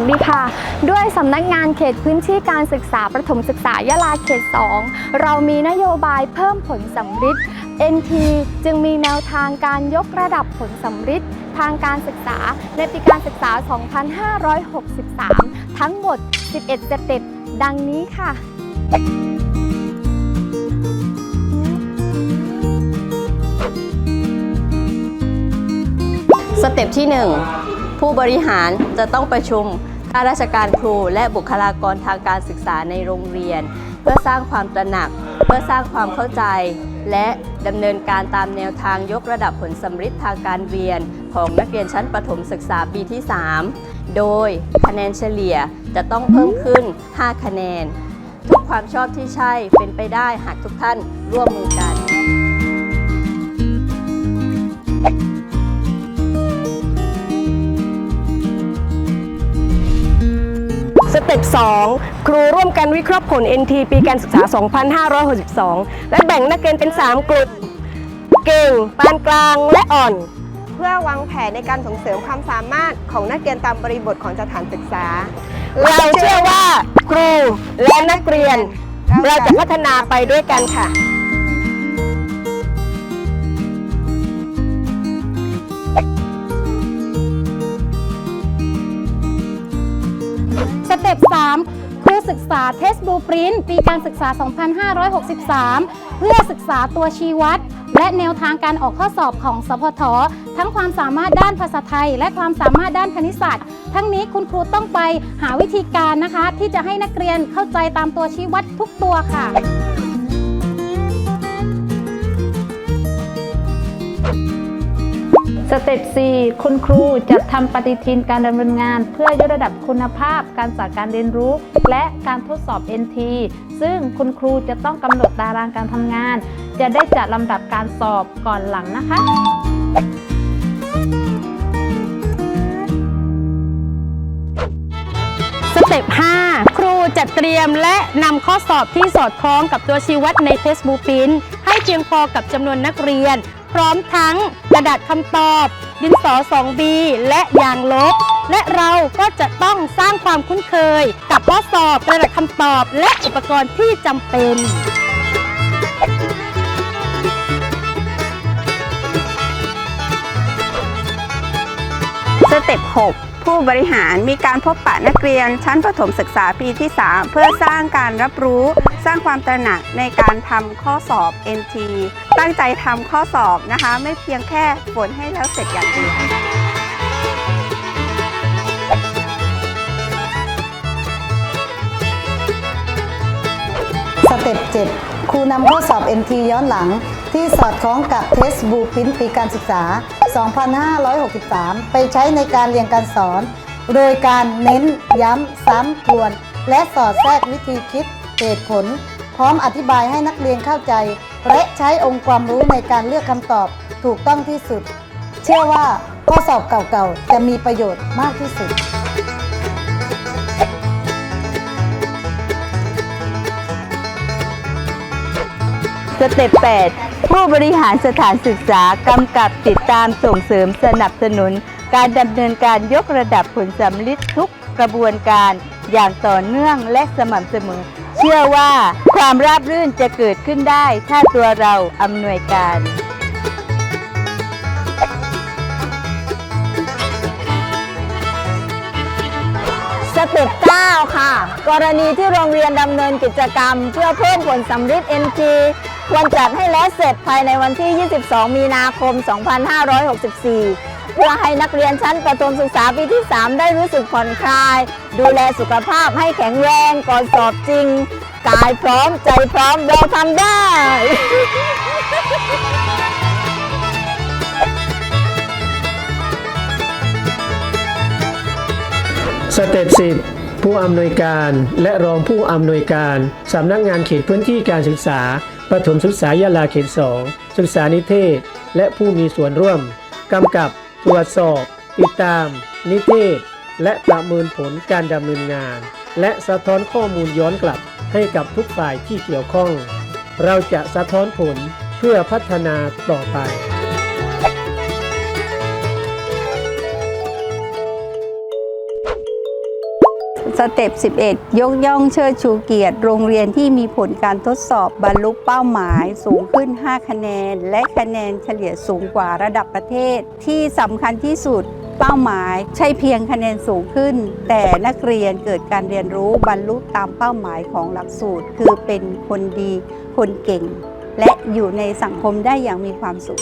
วัสดีค่ะ ด้วยสำนักงานเขตพื้นที่การศึกษาประถมศึกษายะลาเขต 2 เรามีนโยบายเพิ่มผลสำฤทธิ์ NT จึงมีแนวทางการยกระดับผลสำฤทธิ์ทางการศึกษาในปีการศึกษา 2563 ทั้งหมด 11 สเต็ปดังนี้ค่ะสเต็ปที่ 1 ผู้บริหารจะต้องประชุม ข้าราชการครูและบุคลากรทางการศึกษาในโรงเรียน เพื่อสร้างความตระหนัก เพื่อสร้างความเข้าใจ และดำเนินการตามแนวทางยกระดับผลสำฤทธิ์ทางการเรียน ของนักเรียนชั้นประถมศึกษาปีที่ 3 โดยคะแนนเฉลี่ยจะต้องเพิ่มขึ้น 5 คะแนน ทุกความชอบที่ใช่เป็นไปได้หากทุกท่านร่วมมือกัน เต็ป 2 ครูร่วมกันวิเคราะห์ผล NT ปีการศึกษา 2562 และแบ่งนักเรียนเป็น 3 กลุ่ม เก่ง ปานกลาง และอ่อน เพื่อวางแผนในการส่งเสริมความสามารถของนักเรียนตามบริบทของสถานศึกษา เราเชื่อว่าครูและนักเรียน เราจะพัฒนาไปด้วยกันค่ะ รูศึกษาเทสบูปรินปีการศึกษา 2563 เพื่อศึกษาตัวชี้วัด และแนวทางการออกข้อสอบของสพท ทั้งความสามารถด้านภาษาไทย และความสามารถด้านคณิตศาสตร์ ทั้งนี้คุณครูต้องไปหาวิธีการนะคะ ที่จะให้นักเรียนเข้าใจตามตัวชี้วัดทุกตัวค่ะ สเต็ป 4 คุณครูจะทำปฏิทินการดำเนินงาน เพื่อยกระดับคุณภาพการสอนการเรียนรู้ และการทดสอบ NT ซึ่งคุณครูจะต้องกำหนดตารางการทำงาน จะได้จัดลำดับการสอบก่อนหลังนะคะสเต็ป 5 ครูจัดเตรียมและนำข้อสอบที่สอดคล้องกับตัวชี้วัดในเทสบูปินให้เพียงพอกับจำนวนนักเรียน พร้อมทั้งกระดาษคำตอบ ดินสอ 2B และยางลบ และเราก็จะต้องสร้างความคุ้นเคย กับข้อสอบกระดาษคำตอบ และอุปกรณ์ที่จำเป็นสเต็ป6 ผู้บริหารมีการพบปะนักเรียน ชั้นประถมศึกษาปีที่ 3 เพื่อสร้างการรับรู้ สร้างความตระหนักในการทำข้อสอบ NT ตั้งใจทำข้อสอบนะคะ ไม่เพียงแค่ฝนให้แล้วเสร็จอย่างเดียวสเต็ป7ครูนำข้อสอบ NT ย้อนหลัง ที่สอดคล้องกับเทสบูพินปีการศึกษา 2563 ไปใช้ในการเรียนการสอน โดยการเน้นย้ำซ้ำทวน และสอดแทรกวิธีคิดเหตุผล พร้อมอธิบายให้นักเรียนเข้าใจ และใช้องค์ความรู้ในการเลือกคำตอบถูกต้องที่สุด เชื่อว่าข้อสอบเก่าๆ จะมีประโยชน์มากที่สุดสเต็ป8 ผู้บริหารสถานศึกษากำกับติดตามส่งเสริมสนับสนุน การดำเนินการยกระดับผลสำลิดทุกกระบวนการอย่างต่อเนื่องและสม่ำเสมอ เชื่อว่าความราบรื่นจะเกิดขึ้นได้ ถ้าตัวเราอำนวยการสเต็ป9ค่ะ กรณีที่โรงเรียนดำเนินกิจกรรม เพื่อเพิ่มผลสำฤทธิ์ NT ควรจัดให้แล้วเสร็จภายในวันที่ 22 มีนาคม 2564 เพื่อให้นักเรียนชั้นประถมศึกษาปีที่ 3 ได้รู้สึกผ่อนคลาย ดูแลสุขภาพให้แข็งแรงก่อนสอบจริง กายพร้อมใจพร้อมเราทำได้สเต็ป10ผู้อำนวยการและรองผู้อำนวยการสำนักงานเขตพื้นที่การศึกษา ประถมศึกษายาลาเขต2ศึกษานิเทศ และผู้มีส่วนร่วม กำกับ ตรวจสอบ ติดตาม นิเทศ และประเมินผลการดำเนินงาน และสะท้อนข้อมูลย้อนกลับให้กับทุกฝ่ายที่เกี่ยวข้อง เราจะสะท้อนผลเพื่อพัฒนาต่อไป สเต็ป 11 ยกย่องเชิดชูเกียรติ โรงเรียนที่มีผลการทดสอบบรรลุเป้าหมายสูงขึ้น 5 คะแนน และคะแนนเฉลี่ยสูงกว่าระดับประเทศ ที่สำคัญที่สุดเป้าหมายใช่เพียงคะแนนสูงขึ้น แต่นักเรียนเกิดการเรียนรู้บรรลุตามเป้าหมายของหลักสูตร คือเป็นคนดีคนเก่ง และอยู่ในสังคมได้อย่างมีความสุข